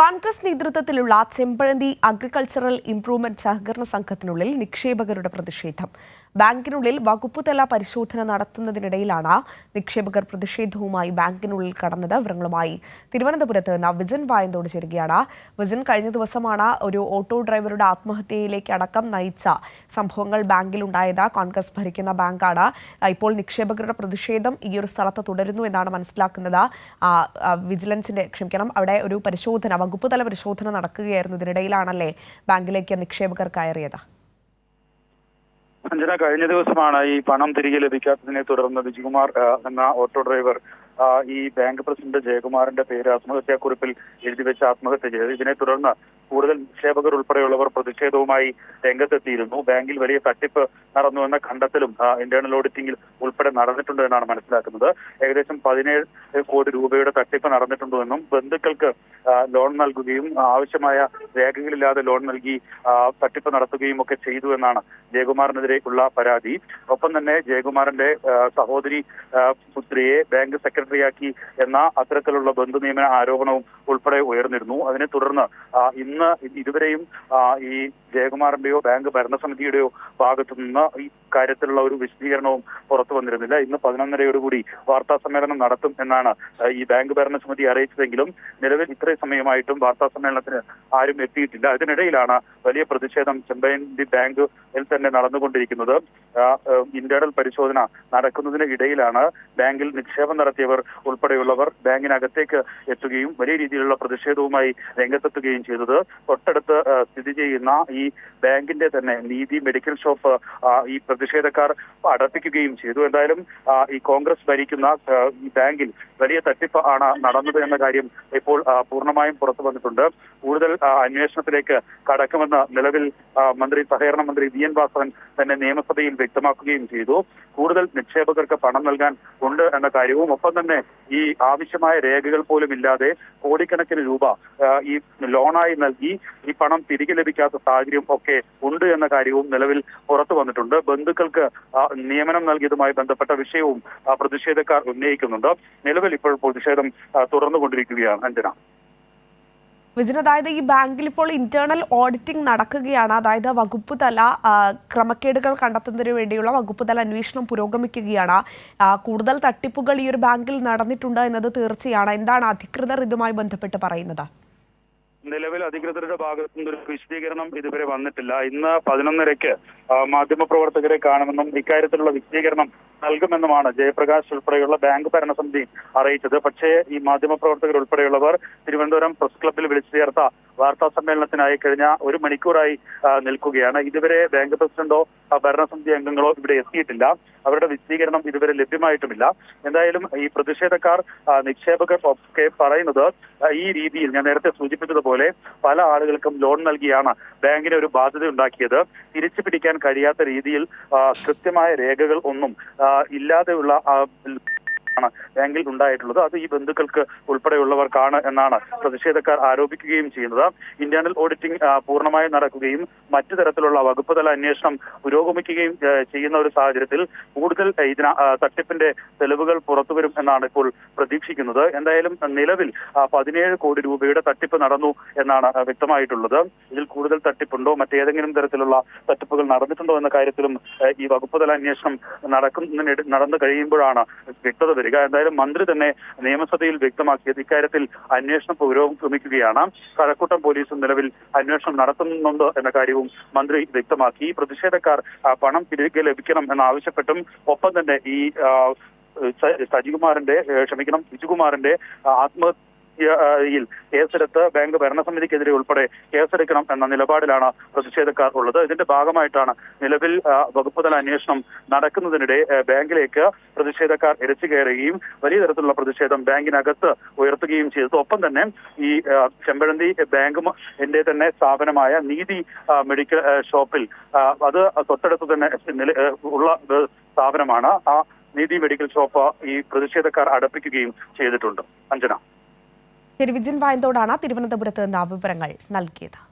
കോൺഗ്രസ് നേതൃത്വത്തിലുള്ള Chempazhanthi agricultural improvement സഹകരണ സംഘത്തിനുള്ളിൽ നിക്ഷേപകരുടെ പ്രതിഷേധം. ബാങ്കിനുള്ളിൽ വകുപ്പുതല പരിശോധന നടത്തുന്നതിനിടയിലാണ് നിക്ഷേപകർ പ്രതിഷേധവുമായി ബാങ്കിനുള്ളിൽ കടന്നത്. വിവരങ്ങളുമായി തിരുവനന്തപുരത്ത് നിന്ന് വിജൻ വായന്തോട് ചേരുകയാണ്. വിജൻ കഴിഞ്ഞ ദിവസമാണ് ഒരു ഓട്ടോ ഡ്രൈവറുടെ ആത്മഹത്യയിലേക്ക് അടക്കം നയിച്ച സംഭവങ്ങൾ ബാങ്കിലുണ്ടായത്. കോൺഗ്രസ് ഭരിക്കുന്ന ബാങ്കാണ്. ഇപ്പോൾ നിക്ഷേപകരുടെ പ്രതിഷേധം ഈ ഒരു സ്ഥലത്ത് തുടരുന്നു എന്നാണ് മനസ്സിലാക്കുന്നത്. വിജിലൻസിന്റെ ക്ഷമിക്കണം അവിടെ ഒരു പരിശോധന വകുപ്പുതല പരിശോധന നടക്കുകയായിരുന്നു ഇതിനിടയിലാണല്ലേ ബാങ്കിലേക്ക് നിക്ഷേപകർ കയറിയത്. അഞ്ജന കഴിഞ്ഞ ദിവസമാണ് ഈ പണം തിരികെ ലഭിക്കാത്തതിനെ തുടർന്ന് ബിജുകുമാർ എന്ന ഓട്ടോ ഡ്രൈവർ ഈ ബാങ്ക് പ്രസിഡന്റ് ജയകുമാറിന്റെ പേര് ആത്മഹത്യാക്കുറിപ്പിൽ എഴുതി വെച്ച് ആത്മഹത്യ ചെയ്തത് ഇതിനെ തുടർന്ന് കൂടുതൽ നിക്ഷേപകർ ഉൾപ്പെടെയുള്ളവർ പ്രതിഷേധവുമായി രംഗത്തെത്തിയിരുന്നു. ബാങ്കിൽ വലിയ തട്ടിപ്പ് നടന്നു എന്ന കണ്ടെത്തലും ഇന്റേണൽ ഓഡിറ്റിംഗിൽ ഉൾപ്പെടെ നടന്നിട്ടുണ്ട് എന്നാണ് മനസ്സിലാക്കുന്നത്. ഏകദേശം പതിനേഴ് കോടി രൂപയുടെ തട്ടിപ്പ് നടന്നിട്ടുണ്ടെന്നും ബന്ധുക്കൾക്ക് ലോൺ നൽകുകയും ആവശ്യമായ രേഖകളില്ലാതെ ലോൺ നൽകി തട്ടിപ്പ് നടത്തുകയും ഒക്കെ ചെയ്തു എന്നാണ് ജയകുമാറിനെതിരെയുള്ള പരാതി. ഒപ്പം തന്നെ ജയകുമാറിന്റെ സഹോദരി പുത്രിയെ ബാങ്ക് സെക്രട്ടറിയാക്കി എന്ന അത്തരത്തിലുള്ള ബന്ധു നിയമന ആരോപണവും ഉൾപ്പെടെ ഉയർന്നിരുന്നു. അതിനെ തുടർന്ന് ആ, ഇന്ന് ഇതുവരെയും ഈ ജയകുമാറിന്റെയോ ബാങ്ക് ഭരണസമിതിയുടെയോ ഭാഗത്തു നിന്ന് ഈ കാര്യത്തിലുള്ള ഒരു വിശദീകരണവും പുറത്തു വന്നിരുന്നില്ല. ഇന്ന് പതിനൊന്നരയോടുകൂടി വാർത്താ സമ്മേളനം നടത്തും എന്നാണ് ഈ ബാങ്ക് ഭരണസമിതി അറിയിച്ചതെങ്കിലും നിലവിൽ ഇത്രയും സമയമായിട്ടും വാർത്താ സമ്മേളനത്തിന് ആരും എത്തിയിട്ടില്ല. അതിനിടയിലാണ് വലിയ പ്രതിഷേധം ചെമ്പൈൻഡി ബാങ്കിൽ തന്നെ നടന്നുകൊണ്ടിരിക്കുന്നത്. ഇന്റേണൽ പരിശോധന നടക്കുന്നതിന് ഇടയിലാണ് ബാങ്കിൽ നിക്ഷേപം നടത്തിയവർ ഉൾപ്പെടെയുള്ളവർ ബാങ്കിനകത്തേക്ക് എത്തുകയും വലിയ രീതിയിലുള്ള പ്രതിഷേധവുമായി രംഗത്തെത്തുകയും ചെയ്തത്. തൊട്ടടുത്ത് സ്ഥിതി ചെയ്യുന്ന ഈ ബാങ്കിന്റെ തന്നെ നീതി മെഡിക്കൽ ഷോപ്പ് ഈ പ്രതിഷേധക്കാർ അടപ്പിക്കുകയും ചെയ്തു. എന്തായാലും ഈ കോൺഗ്രസ് ഭരിക്കുന്ന ഈ ബാങ്കിൽ വലിയ തട്ടിപ്പ് ആണ് നടന്നത് എന്ന കാര്യം ഇപ്പോൾ പൂർണമായും പുറത്തു വന്നിട്ടുണ്ട്. കൂടുതൽ അന്വേഷണത്തിലേക്ക് കടക്കുമെന്ന് നിലവിൽ മന്ത്രി സഹകരണ മന്ത്രി വി എൻ വാസവൻ തന്നെ നിയമസഭയിൽ വ്യക്തമാക്കുകയും ചെയ്തു. കൂടുതൽ നിക്ഷേപകർക്ക് പണം നൽകാൻ ഉണ്ട് എന്ന കാര്യവും ഒപ്പം തന്നെ ഈ ആവശ്യമായ രേഖകൾ പോലും ഇല്ലാതെ കോടിക്കണക്കിന് രൂപ ഈ ലോണായി നൽകി ഈ പണം തിരികെ ലഭിക്കാത്ത സാഹചര്യം ഒക്കെ ഉണ്ട് എന്ന കാര്യവും നിലവിൽ പുറത്തു വന്നിട്ടുണ്ട്. ബന്ധുക്കൾക്ക് നിയമനം നൽകിയതുമായി ബന്ധപ്പെട്ട വിഷയവും പ്രതിഷേധക്കാർ ഉന്നയിക്കുന്നുണ്ട്. നിലവിൽ ഇപ്പോൾ പ്രതിഷേധം തുറന്നുകൊണ്ടിരിക്കുകയാണ് അഞ്ജന. വിജിൻ അതായത് ഈ ബാങ്കിൽ ഇപ്പോൾ ഇന്റേണൽ ഓഡിറ്റിംഗ് നടക്കുകയാണ്. അതായത് വകുപ്പ് തല ക്രമക്കേടുകൾ കണ്ടെത്തുന്നതിന് വേണ്ടിയുള്ള വകുപ്പ് തല അന്വേഷണം പുരോഗമിക്കുകയാണ്. കൂടുതൽ തട്ടിപ്പുകൾ ഈ ഒരു ബാങ്കിൽ നടന്നിട്ടുണ്ട് എന്നത് തീർച്ചയാണ്. എന്താണ് അധികൃതർ ഇതുമായി ബന്ധപ്പെട്ട് പറയുന്നത്? അധികൃതരുടെ ഭാഗത്തുനിന്ന് ഒരു വിശദീകരണം ഇതുവരെ വന്നിട്ടില്ല. ഇന്ന് പതിനൊന്നരയ്ക്ക് മാധ്യമപ്രവർത്തകരെ കാണുമെന്നും ഇക്കാര്യത്തിലുള്ള വിശദീകരണം നൽകുമെന്നുമാണ് ജയപ്രകാശ് ഉൾപ്പെടെയുള്ള ബാങ്ക് ഭരണസമിതി അറിയിച്ചത്. പക്ഷേ ഈ മാധ്യമപ്രവർത്തകർ ഉൾപ്പെടെയുള്ളവർ തിരുവനന്തപുരം പ്രസ് ക്ലബ്ബിൽ വിളിച്ചു ചേർത്ത വാർത്താ സമ്മേളനത്തിനായി കഴിഞ്ഞ ഒരു മണിക്കൂറായി നിൽക്കുകയാണ്. ഇതുവരെ ബാങ്ക് പ്രസിഡന്റോ ഭരണസമിതി അംഗങ്ങളോ ഇവിടെ എത്തിയിട്ടില്ല. അവരുടെ വിശദീകരണം ഇതുവരെ ലഭ്യമായിട്ടുമില്ല. എന്തായാലും ഈ പ്രതിഷേധക്കാർ നിക്ഷേപകർ ഒക്കെ പറയുന്നത് ഈ രീതിയിൽ ഞാൻ നേരത്തെ സൂചിപ്പിച്ചതുപോലെ പല ആളുകൾക്കും ലോൺ നൽകിയാണ് ബാങ്കിന് ഒരു ബാധ്യത ഉണ്ടാക്കിയത് തിരിച്ചു പിടിക്കാൻ കഴിയാത്ത രീതിയിൽ കൃത്യമായ രേഖകൾ ഒന്നും ഇല്ലാതെയുള്ള ആണ് ബാങ്കിൽ ഉണ്ടായിട്ടുള്ളത്. അത് ഈ ബന്ധുക്കൾക്ക് ഉൾപ്പെടെയുള്ളവർക്കാണ് എന്നാണ് പ്രതിഷേധക്കാർ ആരോപിക്കുകയും ചെയ്യുന്നത്. ഇന്റേണൽ ഓഡിറ്റിംഗ് പൂർണമായും നടക്കുകയും മറ്റു തരത്തിലുള്ള വകുപ്പ് തല അന്വേഷണം പുരോഗമിക്കുകയും ചെയ്യുന്ന ഒരു സാഹചര്യത്തിൽ കൂടുതൽ ഇതിന തട്ടിപ്പിന്റെ തെളിവുകൾ പുറത്തുവരും എന്നാണ് ഇപ്പോൾ പ്രതീക്ഷിക്കുന്നത്. എന്തായാലും നിലവിൽ പതിനേഴ് കോടി രൂപയുടെ തട്ടിപ്പ് നടന്നു എന്നാണ് വ്യക്തമായിട്ടുള്ളത്. ഇതിൽ കൂടുതൽ തട്ടിപ്പുണ്ടോ? മറ്റേതെങ്കിലും തരത്തിലുള്ള തട്ടിപ്പുകൾ നടന്നിട്ടുണ്ടോ എന്ന കാര്യത്തിലും ഈ വകുപ്പ് തല അന്വേഷണം നടക്കുന്നതിന് നടന്നു കഴിയുമ്പോഴാണ് വ്യക്തത വരിക. എന്തായാലും മന്ത്രി തന്നെ നിയമസഭയിൽ വ്യക്തമാക്കിയത് ഇക്കാര്യത്തിൽ അന്വേഷണം പുരോഗമിക്കുകയാണ് കഴക്കൂട്ടം പോലീസും നിലവിൽ അന്വേഷണം നടത്തുന്നുണ്ട് എന്ന കാര്യവും മന്ത്രി വ്യക്തമാക്കി. പ്രതിഷേധക്കാർ പണം തിരികെ ലഭിക്കണം എന്നാവശ്യപ്പെട്ടും ഒപ്പം തന്നെ ഈ സജികുമാറിന്റെ ക്ഷമിക്കണം ബിജുകുമാറിന്റെ ആ, ആത്മഹത്യയിൽ കേസെടുത്ത് ബാങ്ക് ഭരണസമിതിക്കെതിരെ ഉൾപ്പെടെ കേസെടുക്കണം എന്ന നിലപാടിലാണ് പ്രതിഷേധക്കാർ ഉള്ളത്. ഇതിന്റെ ഭാഗമായിട്ടാണ് നിലവിൽ വകുപ്പുതല വകുപ്പ് തല അന്വേഷണം നടക്കുന്നതിനിടെ ബാങ്കിലേക്ക് പ്രതിഷേധക്കാർ ഇരച്ചു കയറുകയും വലിയ തരത്തിലുള്ള പ്രതിഷേധം ബാങ്കിനകത്ത് ഉയർത്തുകയും ചെയ്തത് ഒപ്പം തന്നെ ഈ ചെമ്പഴന്തി ബാങ്ക് എന്റെ തന്നെ സ്ഥാപനമായ നീതി മെഡിക്കൽ ഷോപ്പിൽ അത് തൊട്ടടുത്ത് തന്നെ ഉള്ള സ്ഥാപനമാണ്. ആ നീതി മെഡിക്കൽ ഷോപ്പ് ഈ പ്രതിഷേധക്കാർ അടപ്പിക്കുകയും ചെയ്തിട്ടുണ്ട്. അഞ്ജന. ശരി വിജിൻ വായന്തോടാണ് തിരുവനന്തപുരത്ത് നിന്ന് വിവരങ്ങൾ നൽകിയത്.